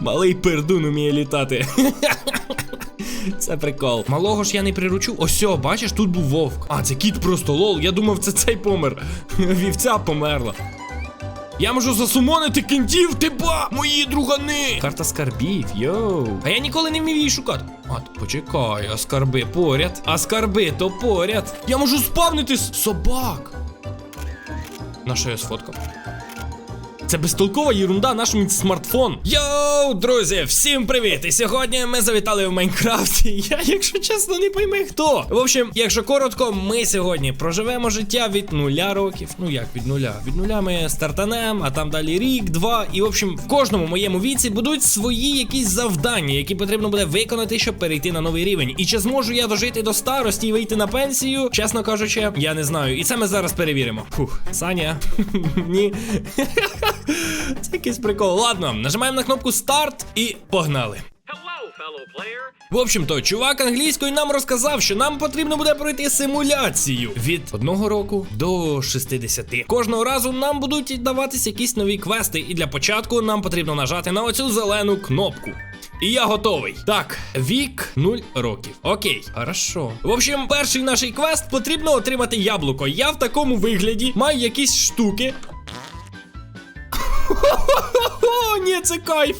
Малий пердун уміє літати. Це прикол. Малого ж я не приручу. Ось, бачиш, тут був вовк. А, це кіт просто лол. Я думав, це цей помер. Вівця померла. Я можу засумонити кінтів, ти ба! Мої другани! Карта скарбів, йоу. А я ніколи не вмів її шукати. От, почекай, а скарби поряд. А скарби то поряд. Я можу спавнити собак. На що я сфоткав? Це безтолкова єрунда, наш смартфон. Йоу, друзі, всім привіт! І сьогодні ми завітали в Майнкрафті. Я, якщо чесно, не пойми хто. В общем, якщо коротко, ми сьогодні проживемо життя від нуля років. Ну як від нуля? Від нуля ми стартанем, а там далі рік, два. І в общем, в кожному моєму віці будуть свої якісь завдання, які потрібно буде виконати, щоб перейти на новий рівень. І чи зможу я дожити до старості і вийти на пенсію? Чесно кажучи, я не знаю. І це ми зараз перевіримо. Фух, Саня. Ні. Це якийсь прикол. Ладно, нажимаємо на кнопку старт і погнали. В общем-то, чувак англійською нам розказав, що нам потрібно буде пройти симуляцію від одного року до 60. Кожного разу нам будуть даватись якісь нові квести, і для початку нам потрібно нажати на оцю зелену кнопку. І я готовий. Так, вік 0 років. Окей, хорошо. В общем, перший наш квест потрібно отримати яблуко. Я в такому вигляді маю якісь штуки. О, ні, це кайф.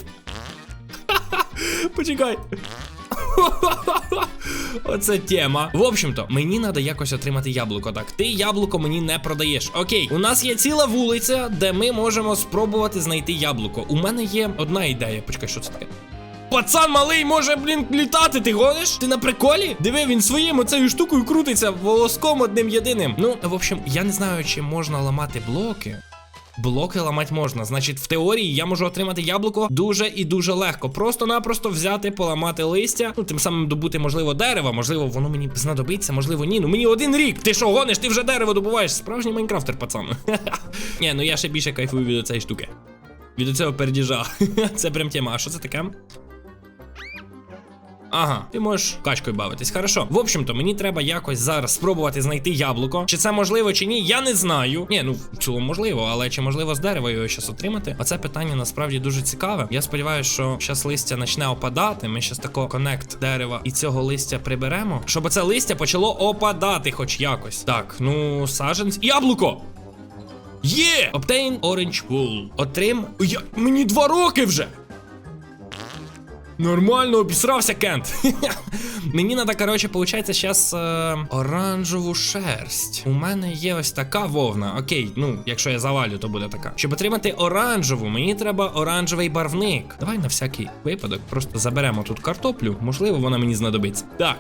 Почекай. Оце тема. В общем-то, мені треба якось отримати яблуко. Так, ти яблуко мені не продаєш. Окей, у нас є ціла вулиця, де ми можемо спробувати знайти яблуко. У мене є одна ідея. Почекай, що це таке? Пацан малий може, блін, літати, ти гониш? Ти на приколі? Диви, він своїм оцею штукою крутиться волоском одним єдиним. Ну, в общем, я не знаю, чи можна ламати блоки. Блоки ламати можна. Значить, в теорії я можу отримати яблуко дуже і дуже легко. Просто-напросто взяти, поламати листя, ну тим самим добути, можливо, дерева, можливо, воно мені знадобиться, можливо, ні. Ну мені один рік. Ти що гониш? Ти вже дерево добуваєш. Справжній майнкрафтер, пацан. Ні, ну я ще більше кайфую від цієї штуки. Від цього пердіжа. Це прям тема. А що це таке? Ага, ти можеш качкою бавитись. Хорошо. В общем-то, мені треба якось зараз спробувати знайти яблуко. Чи це можливо, чи ні, я не знаю. Ні, ну в цілому можливо, але чи можливо з дерева його щас отримати? Оце питання насправді дуже цікаве. Я сподіваюся, що щас листя почне опадати. Ми щас тако конект дерева і цього листя приберемо, щоб це листя почало опадати, хоч якось. Так, ну саженць. Яблуко! Є! Obtain Orange Wool. Отрим. Я... Мені два роки вже! Нормально обісрався Кент. Мені треба, коротше, получається, зараз е, оранжеву шерсть. У мене є ось така вовна. Окей, ну, якщо я завалю, то буде така. Щоб отримати оранжеву, мені треба оранжевий барвник. Давай на всякий випадок просто заберемо тут картоплю. Можливо, вона мені знадобиться. Так.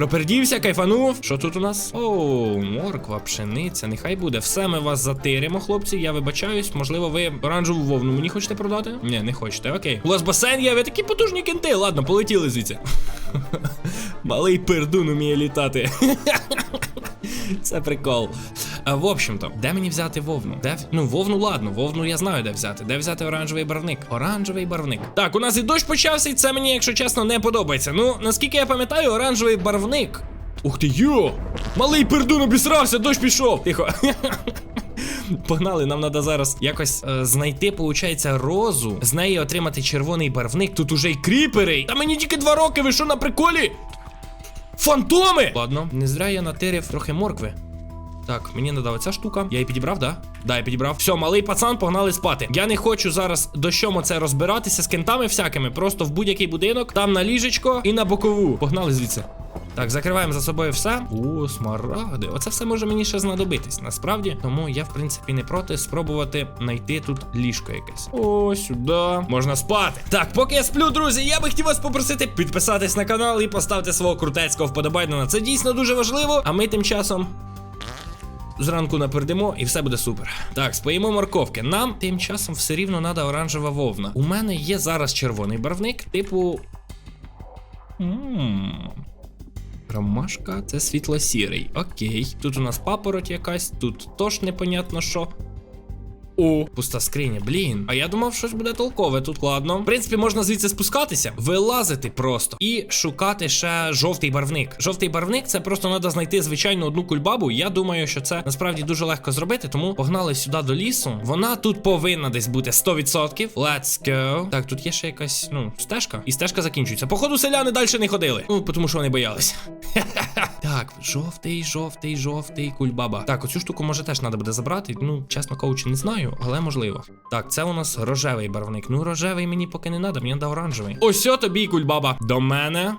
Пропердівся, кайфанув. Що тут у нас? Оу, морква, пшениця. Нехай буде. Все ми вас затиримо, хлопці. Я вибачаюсь. Можливо, ви оранжеву вовну мені хочете продати? Ні, не хочете. Окей. У вас басейн є, ви такі потужні кінти. Ладно, полетіли звідси. Малий пердун уміє літати. Це прикол. А, в общем-то, де мені взяти вовну? Де Ну, вовну, ладно, вовну я знаю, де взяти. Де взяти оранжевий барвник? Оранжевий барвник. Так, у нас і дощ почався, і це мені, якщо чесно, не подобається. Ну, наскільки я пам'ятаю, оранжевий барвник. Ух ти йо! Малий пердун обісрався, дощ пішов. Тихо. Погнали, нам треба зараз якось е, знайти, получається, розу, з неї отримати червоний барвник. Тут уже й кріпери. Та мені тільки два роки, ви що на приколі? Фантоми! Ладно, не зря я натирив трохи моркви. Так, мені надала ця штука. Я її підібрав, да? Да, я підібрав. Все, малий пацан, погнали спати. Я не хочу зараз дощом оце розбиратися з кентами всякими. Просто в будь-який будинок, там на ліжечко і на бокову. Погнали звідси. Так, закриваємо за собою все. О, смарагди. Оце все може мені ще знадобитись. Насправді, тому я, в принципі, не проти спробувати знайти тут ліжко якесь. О, сюди. Можна спати. Так, поки я сплю, друзі, я би хотів вас попросити підписатись на канал і поставити свого крутецького вподобайна. Це дійсно дуже важливо. А ми тим часом зранку напердемо і все буде супер. Так, споїмо морковки. Нам тим часом все рівно треба оранжева вовна. У мене є зараз червоний барвник, типу. Ммм. Ромашка, це світло-сірий. Окей. Тут у нас папороть якась, тут тож непонятно що. О, пуста скриня, блін. А я думав, щось буде толкове тут ладно. В принципі, можна звідси спускатися, вилазити просто і шукати ще жовтий барвник. Жовтий барвник це просто треба знайти звичайно одну кульбабу. Я думаю, що це насправді дуже легко зробити, тому погнали сюди до лісу. Вона тут повинна десь бути 100%. Let's go. Так, тут є ще якась, ну, стежка. І стежка закінчується. Походу, селяни далі не ходили. Ну, тому що вони боялися. Так, жовтий, жовтий, жовтий, кульбаба. Так, оцю штуку може теж треба буде забрати. Ну, чесно кажучи, не знаю, але можливо. Так, це у нас рожевий барвник. Ну, рожевий мені поки не надо, мені надо оранжевий. Ось тобі, кульбаба. До мене.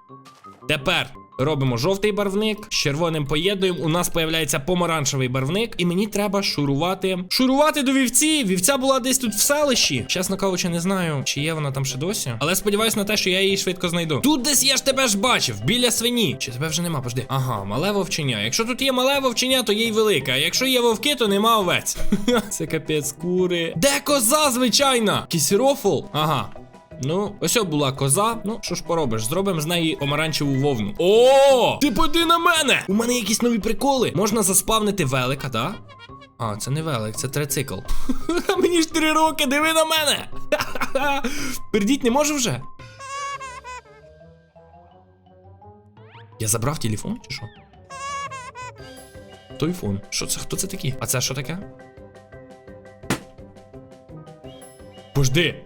Тепер. Робимо жовтий барвник, з червоним поєднуємо. У нас появляється помаранчевий барвник, і мені треба шурувати. Шурувати до вівці. Вівця була десь тут в селищі. Чесно кажучи, не знаю, чи є вона там ще досі. Але сподіваюся на те, що я її швидко знайду. Тут десь я ж тебе ж бачив, біля свині. Чи тебе вже нема? Пожди. Ага, мале вовченя. Якщо тут є мале вовченя, то є й велике. А якщо є вовки, то нема овець. Це капець кури. Де коза, звичайна? Якийсь? Ага. Ну, ось була коза. Ну, що ж поробиш, зробимо з неї помаранчеву вовну. О! Ти поди на мене! У мене якісь нові приколи. Можна заспавнити велика, да? А, це не велик, це трицикл. Мені ж три роки, диви на мене! Пердіть не можу вже. Я забрав телефон чи що? Той фон. Що це? Хто це такі? А це що таке? Пожди.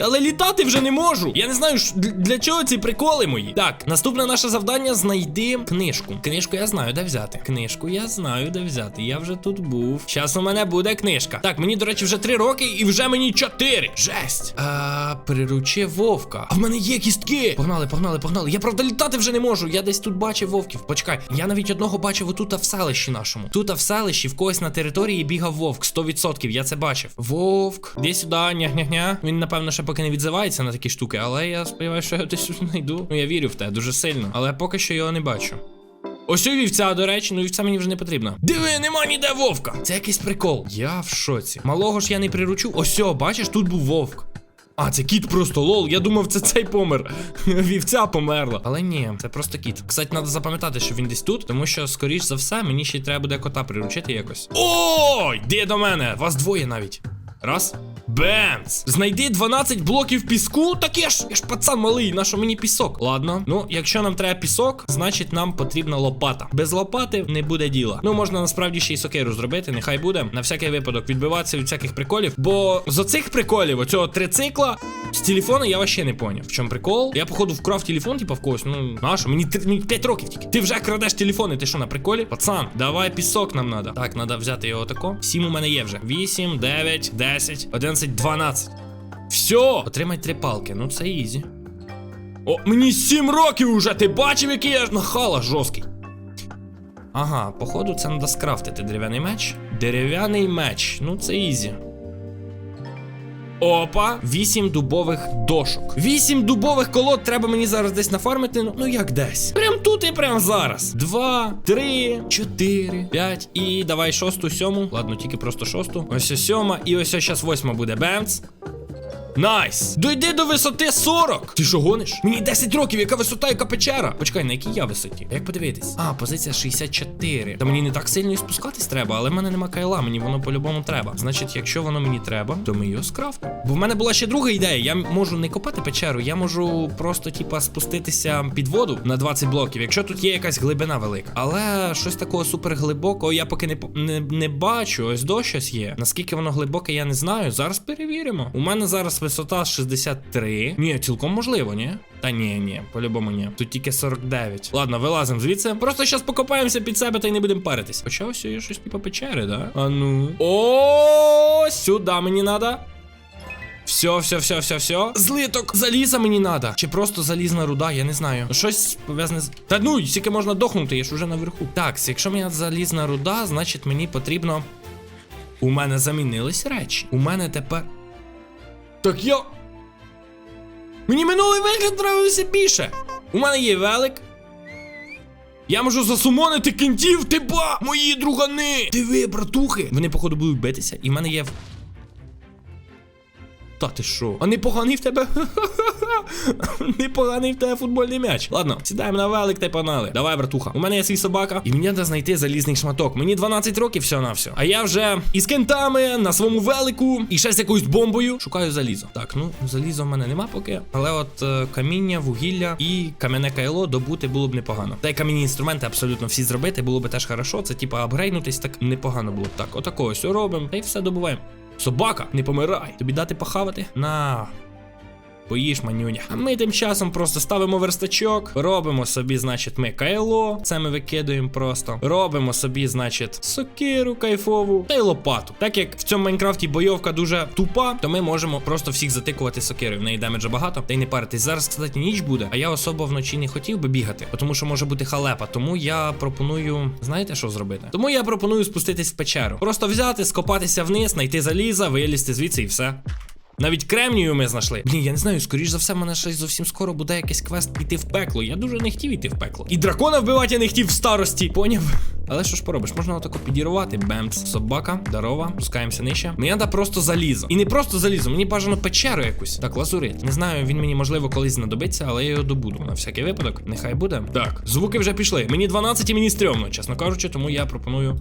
Але літати вже не можу. Я не знаю, для- чого ці приколи мої. Так, наступне наше завдання знайди книжку. Книжку я знаю, де взяти. Книжку я знаю, де взяти. Я вже тут був. Зараз у мене буде книжка. Так, мені, до речі, вже три роки і вже мені чотири. Жесть. А, приручи вовка. А в мене є кістки. Погнали, погнали, погнали. Я правда літати вже не можу. Я десь тут бачив вовків. Почекай. Я навіть одного бачив отут в селищі нашому. Тут в селищі в когось на території бігав вовк. 100%. Я це бачив. Вовк. Де сюди, ня-ня-ня. Він, напевно, ще поки не відзивається на такі штуки, але я сподіваюся, що я десь знайду. Ну, я вірю в те дуже сильно. Але поки що його не бачу. Ось у вівця, до речі, ну вівця мені вже не потрібна. Диви, нема ніде вовка. Це якийсь прикол. Я в шоці. Малого ж я не приручу. Ось, бачиш, тут був вовк. А, це кіт просто лол. Я думав, це цей помер. Вівця померла. Але ні, це просто кіт. Кстати, треба запам'ятати, що він десь тут, тому що, скоріш за все, мені ще треба буде кота приручити якось. О, йди до мене! Вас двоє навіть. Раз. Бемс! Знайди 12 блоків піску. Так я ж я ж пацан малий, на що мені пісок? Ладно. Ну, якщо нам треба пісок, значить нам потрібна лопата. Без лопати не буде діла. Ну, можна насправді ще й сокиру зробити, нехай буде. На всякий випадок відбиватися від всяких приколів. Бо з оцих приколів, оцього трицикла, з телефону я вообще не поняв. В чому прикол? Я, походу, вкрав телефон, типа в когось. Ну, нащо? Мені, мені 5 років тільки. Ти вже крадеш телефони, ти що на приколі? Пацан, давай пісок нам надо. Так, треба взяти його тако. 7 у мене є вже. 8, 9, 10, 11, 12. Все! Отримай три палки. Ну це ізі. О, мені 7 років уже! Ти бачив, який я ж нахала жорсткий. Ага, походу, це треба скрафтити дерев'яний меч. Дерев'яний меч. Ну це ізі. Опа, вісім дубових дошок. Вісім дубових колод треба мені зараз десь нафармити. Ну, ну як десь. Прям тут і прям зараз. Два, три, чотири, п'ять. І давай шосту, сьому. Ладно, тільки просто шосту. Ось сьома. І ось ось зараз восьма буде. Бемц. Найс! Дойди до висоти 40! Ти що гониш? Мені 10 років, яка висота, яка печера? Почекай, на якій я висоті? Як подивитись? А, позиція 64. Та мені не так сильно і спускатись треба, але в мене нема кайла, мені воно по-любому треба. Значить, якщо воно мені треба, то ми його скрафтимо. Бо в мене була ще друга ідея. Я можу не копати печеру, я можу просто, типа, спуститися під воду на 20 блоків, якщо тут є якась глибина велика. Але щось такого супер глибокого я поки не, не, не бачу. Ось до щось є. Наскільки воно глибоке, я не знаю. Зараз перевіримо. У мене зараз висота 63. Ні, цілком можливо, ні? Та ні, ні, по-любому ні. Тут тільки 49. Ладно, вилазимо звідси. Просто зараз покопаємося під себе та й не будемо паритись. Хоча ось є щось типу печери, да? А ну. О, сюди мені надо. Все, все, все, все, все. Злиток заліза мені надо. Чи просто залізна руда, я не знаю. Щось пов'язане з. Та ну, скільки можна дохнути, я ж уже наверху. Так, якщо мені залізна руда, значить мені потрібно. У мене замінились речі. У мене тепер. Так я. Мені минулий вигляд нравився більше. У мене є велик. Я можу засумонити кінтів, ти! Мої другани! Диви, братухи! Вони, походу, будуть битися, і в мене є. Та ти що? А непоганий в тебе? Непоганий в тебе футбольний м'яч. Ладно, сідаємо на велик та й панали. Давай, братуха. У мене є свій собака, і мені треба знайти залізний шматок. Мені 12 років все на все. А я вже із кентами на своєму велику і ще з якоюсь бомбою. Шукаю залізо. Так, ну залізо в мене нема поки. Але от е, каміння, вугілля і кам'яне кайло добути було б непогано. Та й кам'яні інструменти абсолютно всі зробити було б теж хорошо. Це типа апгрейднутись так непогано було б так. Отакого все робимо. Та й все добуваємо. Собака, не помирай. Тобі дати похавати? На. Поїж, манюня. А ми тим часом просто ставимо верстачок, робимо собі, значить, ми кайло. Це ми викидуємо просто. Робимо собі, значить, сокиру кайфову та й лопату. Так як в цьому Майнкрафті бойовка дуже тупа, то ми можемо просто всіх затикувати сокирою. В неї демеджа багато, та й не паритись. Зараз, кстати, ніч буде, а я особо вночі не хотів би бігати, тому що може бути халепа. Тому я пропоную, знаєте, що зробити? Тому я пропоную спуститись в печеру. Просто взяти, скопатися вниз, знайти заліза, вилізти звідси і все. Навіть кремнію ми знайшли. Блін, я не знаю, скоріш за все, мене ще зовсім скоро буде якийсь квест піти в пекло. Я дуже не хотів іти в пекло. І дракона вбивати я не хотів в старості. Поняв? Але що ж поробиш? Можна отако підірвати. Бемц. Собака, здорова, пускаємося нижче. Мені треба просто залізо. І не просто залізо, мені бажано печеру якусь. Так, лазурит. Не знаю, він мені можливо колись знадобиться, але я його добуду. На всякий випадок. Нехай буде. Так, звуки вже пішли. Мені 12 і мені стрьомно, чесно кажучи, тому я пропоную.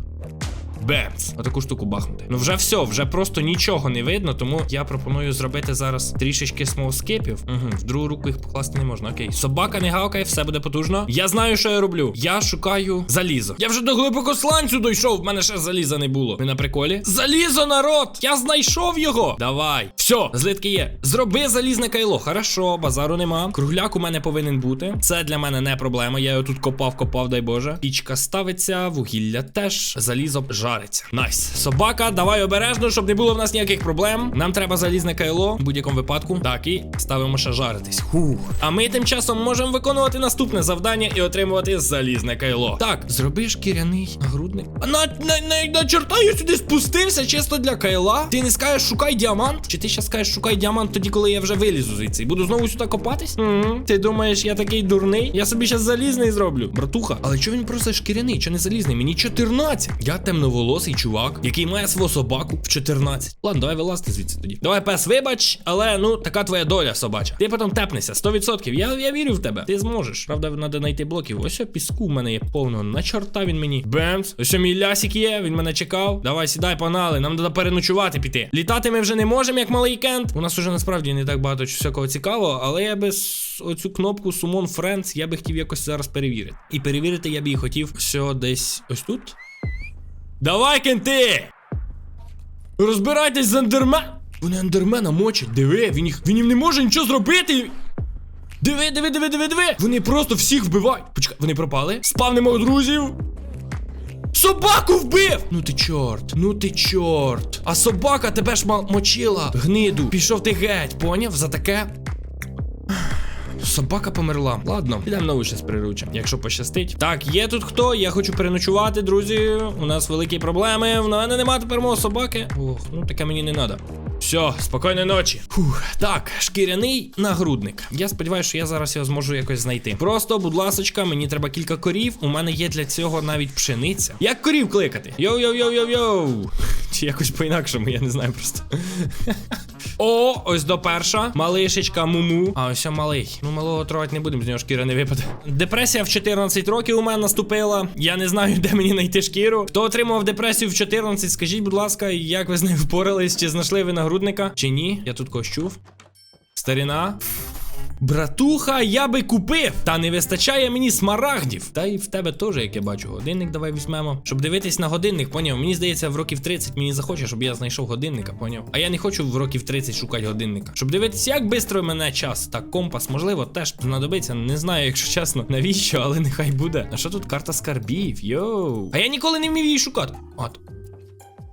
Бемц. Отаку штуку бахнути. Ну вже все, вже просто нічого не видно, тому я пропоную зробити зараз трішечки смолскипів. Угу, в другу руку їх покласти не можна. Окей. Собака не гавкає, все буде потужно. Я знаю, що я роблю. Я шукаю залізо. Я вже до глибокосланцю дійшов, в мене ще заліза не було. Ви на приколі? Залізо, народ! Я знайшов його! Давай. Все, злитки є. Зроби залізне кайло. Хорошо, базару нема. Кругляк у мене повинен бути. Це для мене не проблема. Я його тут копав, копав, дай Боже. Пічка ставиться, вугілля теж. Залізо жариться. Найс. Собака, давай обережно, щоб не було в нас ніяких проблем. Нам треба залізне кайло в будь-якому випадку. Так, і ставимо ще жаритись. Хух. А ми тим часом можемо виконувати наступне завдання і отримувати залізне кайло. Так, зроби шкіряний нагрудник. На, на, на, на чорта я сюди спустився чисто для кайла. Ти не скажеш шукай діамант? Чи ти ще скажеш шукай діамант тоді, коли я вже вилізу звідси? І Буду знову сюди копатись? Угу. Ти думаєш, я такий дурний? Я собі ще залізний зроблю. Братуха, але чого він просто шкіряний? Чого не залізний? Мені 14. Я темноволосий чувак, який має свого собаку в 14. Ладно, давай вилазти звідси тоді. Давай, пес, вибач, але ну така твоя доля, собача. Ти потім тепнешся, 100%. Я, я вірю в тебе. Ти зможеш. Правда, треба знайти блоків. Ось о, піску в мене є повно. На чорта він мені. Бемс. Ось мій лясик є, він мене чекав. Давай, сідай, погнали. Нам треба переночувати піти. Літати ми вже не можемо, як малий кент. У нас уже насправді не так багато всякого цікавого, але я би оцю кнопку Summon Friends я би хотів якось зараз перевірити. І перевірити я б її хотів все десь ось тут. Давай, кенти! Розбирайтесь з ендермен. Вони ендермена мочать. Диви, він їх. Він їм не може нічого зробити. Диви, диви, диви, диви, диви. Вони просто всіх вбивають. Почекай, вони пропали. Спавнимо друзів. Собаку вбив! Ну ти чорт, ну ти чорт. А собака тебе ж мочила. Гниду. Пішов ти геть, поняв? За таке. Собака померла. Ладно, підемо нову щось приручимо, якщо пощастить. Так, є тут хто? Я хочу переночувати, друзі. У нас великі проблеми. В мене нема тепер мого собаки. Ох, ну таке мені не треба. Все, спокійної ночі. Фух, так, шкіряний нагрудник. Я сподіваюся, що я зараз його зможу якось знайти. Просто, будь ласочка, мені треба кілька корів. У мене є для цього навіть пшениця. Як корів кликати? Йоу-йоу-йоу-йоу-йоу. Чи якось по-інакшому, я не знаю просто. О, ось до перша. Малишечка муму. А ось малий. Ну, малого трогати не будемо, з нього шкіра не випаде. Депресія в 14 років у мене наступила. Я не знаю, де мені знайти шкіру. Хто отримав депресію в 14, скажіть, будь ласка, як ви з нею впорались? Чи знайшли ви нагрудника? Чи ні? Я тут когось чув. Старіна. Братуха, я би купив, та не вистачає мені смарагдів. Та й в тебе теж, як я бачу, годинник давай візьмемо. Щоб дивитись на годинник, поняв? Мені здається, в років 30 мені захоче, щоб я знайшов годинника, поняв? А я не хочу в років 30 шукати годинника. Щоб дивитися, як швидко мене час. Так, компас, можливо, теж знадобиться. Не знаю, якщо чесно, навіщо, але нехай буде. А що тут карта скарбів? Йоу. А я ніколи не вмів її шукати. От.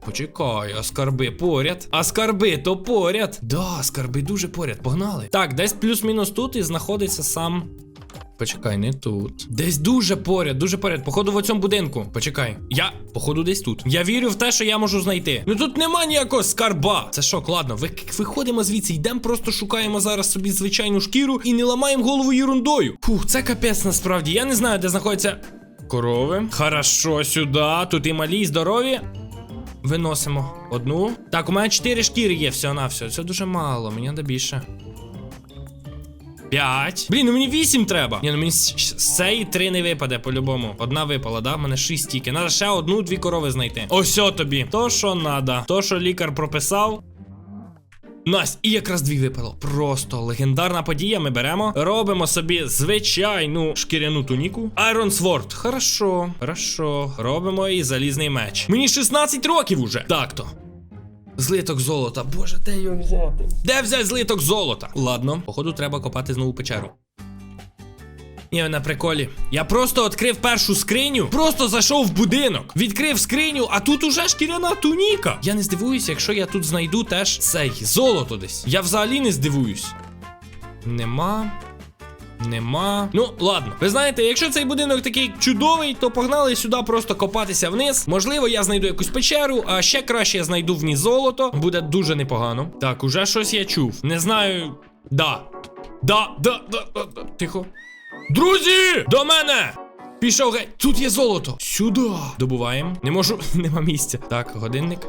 Почекай, а скарби поряд. А скарби то поряд. Да, скарби дуже поряд. Погнали. Так, десь плюс-мінус тут і знаходиться сам. Почекай, не тут. Десь дуже поряд, дуже поряд. Походу в цьому будинку. Почекай. Я, походу, десь тут. Я вірю в те, що я можу знайти. Ну тут нема ніякого скарба. Це шок, ладно. Ви, виходимо звідси, йдемо, просто шукаємо зараз собі звичайну шкіру і не ламаємо голову ерундою. Фух, це капець насправді. Я не знаю, де знаходяться. Корови. Хорошо, сюди. Тут і малі, і здорові. Виносимо одну. Так, у мене 4 шкіри є все на все. Це дуже мало, мені треба більше. П'ять. Блін, ну мені вісім треба. Ні, ну мені з цієї три не випаде по-любому. Одна випала, да? У мене шість тільки. Надо ще одну, дві корови знайти. Ось тобі. То, що надо. То, що лікар прописав. Настя, і якраз дві випало. Просто легендарна подія. Ми беремо, робимо собі звичайну шкіряну туніку. Iron Sword. Хорошо, хорошо. Робимо і залізний меч. Мені 16 років уже. Так то. Злиток золота. Боже, де його взяти? Де взяти злиток золота? Ладно, походу, треба копати знову печеру. Ні, на приколі. Я просто відкрив першу скриню, просто зайшов в будинок, відкрив скриню, а тут уже шкіряна туніка. Я не здивуюся, якщо я тут знайду теж цей золото десь. Я взагалі не здивуюсь. Нема. Нема. Ну, ладно. Ви знаєте, якщо цей будинок такий чудовий, то погнали сюди просто копатися вниз. Можливо, я знайду якусь печеру, а ще краще я знайду в ній золото. Буде дуже непогано. Так, уже щось я чув. Не знаю. Да. Да, да, да, да, да. Тихо. Друзі! До мене! Пішов геть. Тут є золото. Сюди. Добуваємо. Не можу, нема місця. Так, годинник.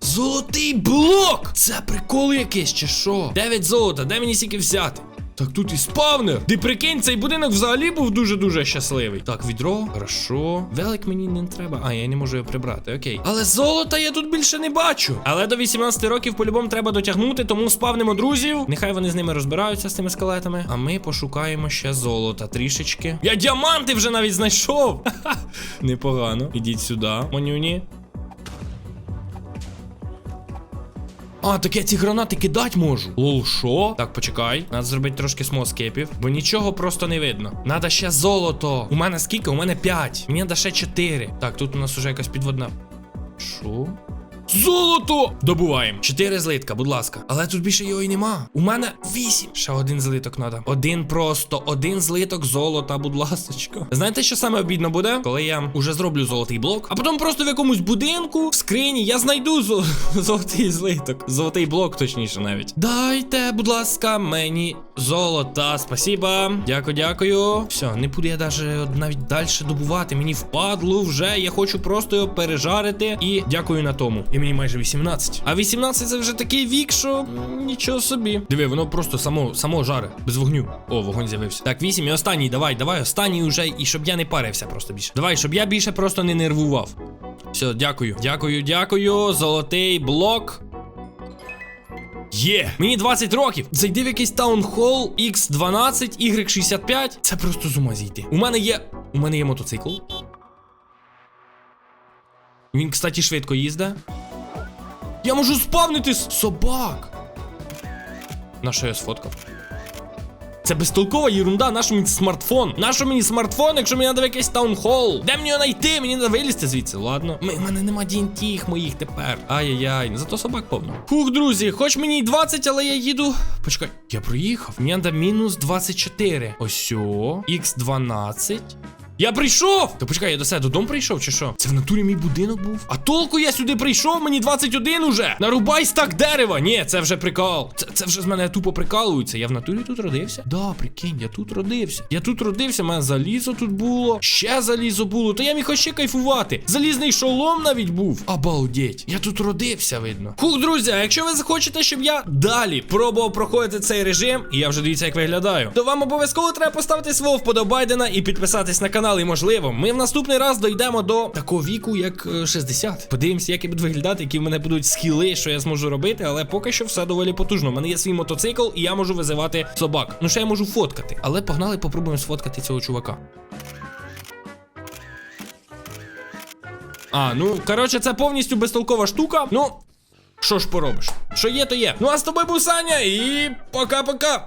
Золотий блок! Це прикол якийсь, чи що? Дев'ять золота, де мені стільки взяти? Так тут і спавнер. Ти прикинь, цей будинок взагалі був дуже-дуже щасливий. Так, відро, хорошо. Велик мені не треба. А, я не можу його прибрати, окей. Але золота я тут більше не бачу. Але до 18 років по-любому треба дотягнути, тому спавнимо друзів. Нехай вони з ними розбираються з цими скелетами. А ми пошукаємо ще золота трішечки. Я діаманти вже навіть знайшов. Непогано. Ідіть сюди, манюні. А, так я ці гранати кидати можу. Лол, що? Так, почекай. Надо зробити трошки смоскепів, бо нічого просто не видно. Надо ще золото. У мене скільки? У мене 5. Мені треба ще 4. Так, тут у нас уже якась підводна. Що? Золото! Добуваємо. Чотири злитка, будь ласка. Але тут більше його і нема. У мене вісім. Ще один злиток треба. Один просто, один злиток золота, будь ласочка. Знаєте, що саме обідно буде? Коли я уже зроблю золотий блок, а потім просто в якомусь будинку, в скрині, я знайду зо- золотий злиток. Золотий блок, точніше, навіть. Дайте, будь ласка, мені золота. Спасіба. Дякую, дякую. Все, не буду я даже навіть далі добувати. Мені впадло вже. Я хочу просто його пережарити. І дякую на тому. І мені майже 18. А 18 це вже такий вік, що нічого собі. Диви, воно просто само, само жаре, без вогню. О, вогонь з'явився. Так, 8 і останній, давай, давай, останній уже, і щоб я не парився просто більше. Давай, щоб я більше просто не нервував. Все, дякую. Дякую, дякую. Золотий блок. Є! Мені 20 років. Зайди в якийсь таунхол X12, Y65. Це просто з ума зійти. У мене є. У мене є мотоцикл. Він, кстати, швидко їздить. Я можу спавнити собак. На що я сфоткав? Це безтолкова єрунда, нащо мені смартфон? Нащо мені смартфон, якщо мені треба якийсь таунхол? Де мені його знайти? Мені треба вилізти звідси, ладно. У мене нема дінтіх моїх тепер. Ай-яй-яй, зато собак повно. Фух, друзі, хоч мені й 20, але я їду. Почекай, я проїхав. Мені треба мінус 24. Ось о, Х12. Я прийшов! Та почекай, я до себе додому прийшов, чи що? Це в натурі мій будинок був. А толку я сюди прийшов, мені 21 уже. Нарубай стак дерева. Ні, це вже прикол. Це, це вже з мене тупо прикалуються. Я в натурі тут родився? Да, прикинь, я тут родився. Я тут родився, мене залізо тут було. Ще залізо було. То я міг ще кайфувати. Залізний шолом навіть був. Обалдеть. Я тут родився, видно. Хух, друзі, якщо ви захочете, щоб я далі пробував проходити цей режим, і я вже дивіться, як виглядаю, то вам обов'язково треба поставити свого вподобайдена і підписатись на канал. І можливо, ми в наступний раз дійдемо до такого віку, як е, 60. Подивимося, як я буду виглядати, які в мене будуть скіли, що я зможу робити, але поки що все доволі потужно. У мене є свій мотоцикл, і я можу визивати собак. Ну ще я можу фоткати. Але погнали, попробуємо сфоткати цього чувака. А, ну коротше, це повністю безтолкова штука. Ну, що ж поробиш? Що є, то є. Ну а з тобою був Саня і пока-пока.